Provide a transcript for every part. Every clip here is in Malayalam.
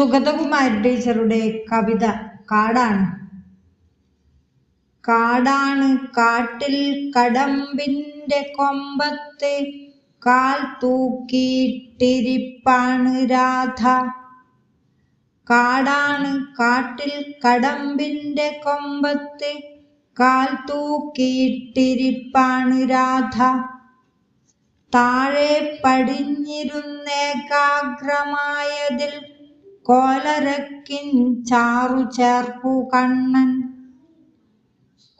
സുഗതകുമാരി ടീച്ചറുടെ കവിത കാടാണ്. കാടാണ് കാട്ടിൽ കടമ്പിന്റെ കൊമ്പത്ത്. കാൽ തൂക്കിയിട്ടിരിപ്പാണ് രാധ. കാടാണ് കാട്ടിൽ കടമ്പിന്റെ കൊമ്പത്ത്. കാൽ തൂക്കിയിട്ടിരിപ്പാണ് രാധ. താഴെ പടിഞ്ഞിരുന്നേകാഗ്രമായതിൽ കോലരക്കിൻ ചാറു ചേർപ്പു കണ്ണൻ.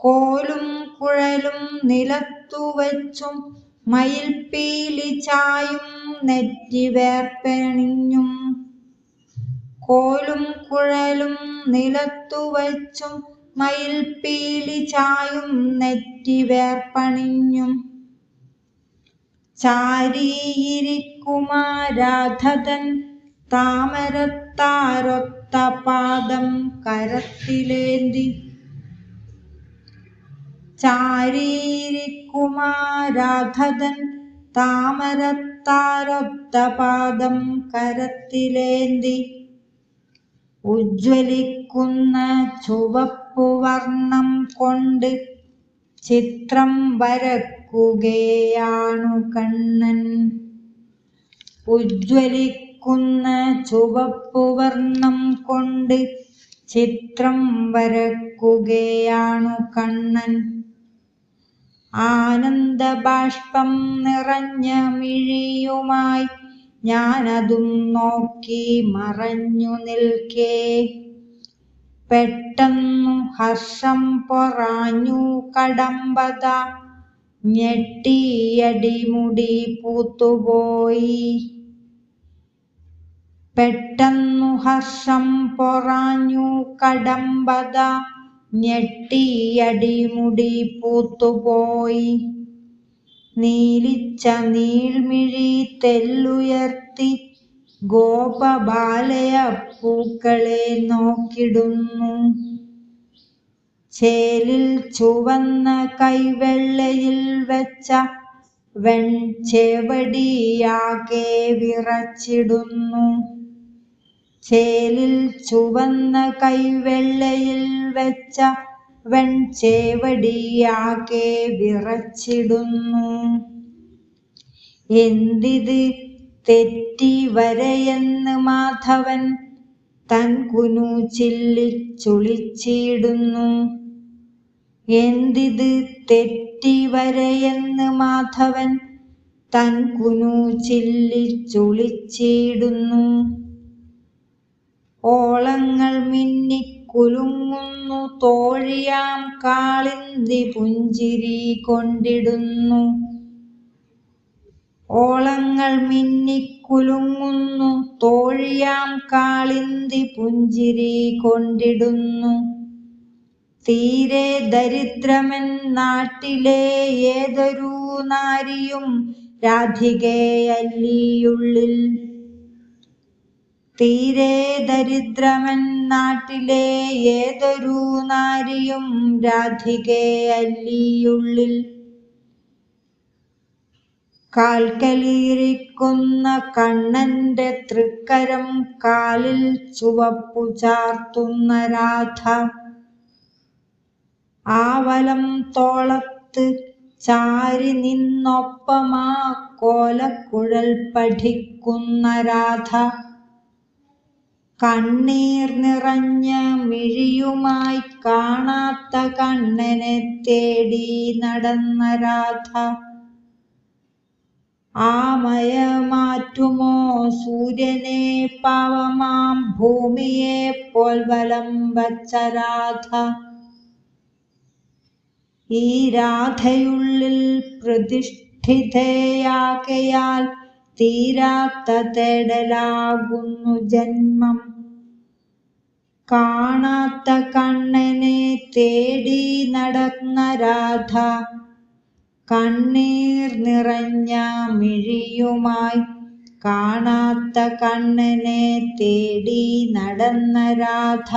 കോലും കുഴലും നിലത്തു വച്ചും മയിൽപ്പീലി ചായും നെറ്റിവേർപ്പണിഞ്ഞും കോലും കുഴലും നിലത്തു വച്ചും മയിൽപ്പീലി ചായും നെറ്റിവേർപ്പണിഞ്ഞും ചാരിയിരിക്കുമാരാധതൻ താമരത്താരൊത്ത പാദം കരത്തിലേന്തി. ചാരിയിരിക്കുമാരാധതൻ താമരത്താരൊത്ത പാദം കരത്തിലേന്തി. ഉജ്ജ്വലിക്കുന്ന ചുവപ്പു വർണം കൊണ്ട് ചിത്രം വരക്കുകയാണു കണ്ണൻ. ഉജ്ജ്വലിക്കുന്ന ചുവപ്പു വർണം കൊണ്ട് ചിത്രം വരക്കുകയാണു കണ്ണൻ. ആനന്ദബാഷ്പം നിറഞ്ഞ മിഴിയുമായി ഞാനതും നോക്കി മറഞ്ഞു നിൽക്കേ. പെട്ടെന്നു ഹർഷം പൊറാഞ്ഞു കടമ്പത ഞെട്ടിയടിമുടി പൂത്തുപോയി. പെട്ടെന്നു ഹർഷം പൊറാഞ്ഞു കടമ്പത ഞെട്ടിയടിമുടി പൂത്തുപോയി. നീലിച്ച നീൾമിഴി തെല്ലുയർത്തി ഗോപബാലയ പൂക്കളെ നോക്കിടുന്നു. ചേലിൽ ചുവന്ന കൈവെള്ളയിൽ വെച്ച വെൺചെവടിയാകെ വിറച്ചിടുന്നു. ചേലിൽ ചുവന്ന കൈവെള്ളയിൽ വെച്ച വെൺചേവടിയാകെ വിറച്ചിടുന്നു. എന്തിത് തെറ്റി വരയെന്ന് മാധവൻ തൻ കുനു ചില്ലിച്ചുളിച്ചിടുന്നു എന്തിത് തെറ്റി വരയെന്ന് മാധവൻ തൻ കുനു ചില്ലിച്ചുളിച്ചിടുന്നു ഓളങ്ങൾ മിന്നിക്കുലുങ്ങുന്നു തോഴിയാം കാളിന്തി പുഞ്ചിരി കൊണ്ടിടുന്നു. ഓളങ്ങൾ മിന്നിക്കുലുങ്ങുന്നു തോഴിയാം കാളിന്തി പുഞ്ചിരി കൊണ്ടിടുന്നു. തീരെ ദരിദ്രമൻ നാട്ടിലെ ഏതൊരു നാരിയും രാധികയല്ലിയുള്ളിൽ തീരെ ദരിദ്രമൻ നാട്ടിലെ ഏതൊരു നാരിയും രാധികെ അല്ലിയുള്ളിൽ. കാൽക്കലീറിക്കുന്ന കണ്ണന്റെ തൃക്കരം കാലിൽ ചുവപ്പു ചാർത്തുന്ന രാധ. ആവലം തോളത്ത് ചാരി നിന്നൊപ്പമാ കോലക്കുഴൽ പഠിക്കുന്ന രാധ. കണ്ണീർ നിറഞ്ഞ മിഴിയുമായി കാണാത്ത കണ്ണനെ തേടി നടന്ന രാധ. ആമയ മാറ്റുമോ സൂര്യനെ പാവമാം ഭൂമിയെ പോൽ വലം വച്ച രാധ. ഈ രാധയുള്ളിൽ പ്രതിഷ്ഠിതയാകയാൽ തീരാത്ത തേടലാകുന്നു ജന്മം. കാണാത്ത കണ്ണനെ തേടി നടന്ന രാധ കണ്ണീർ നിറഞ്ഞ മിഴിയുമായി കാണാത്ത കണ്ണനെ തേടി നടന്ന രാധ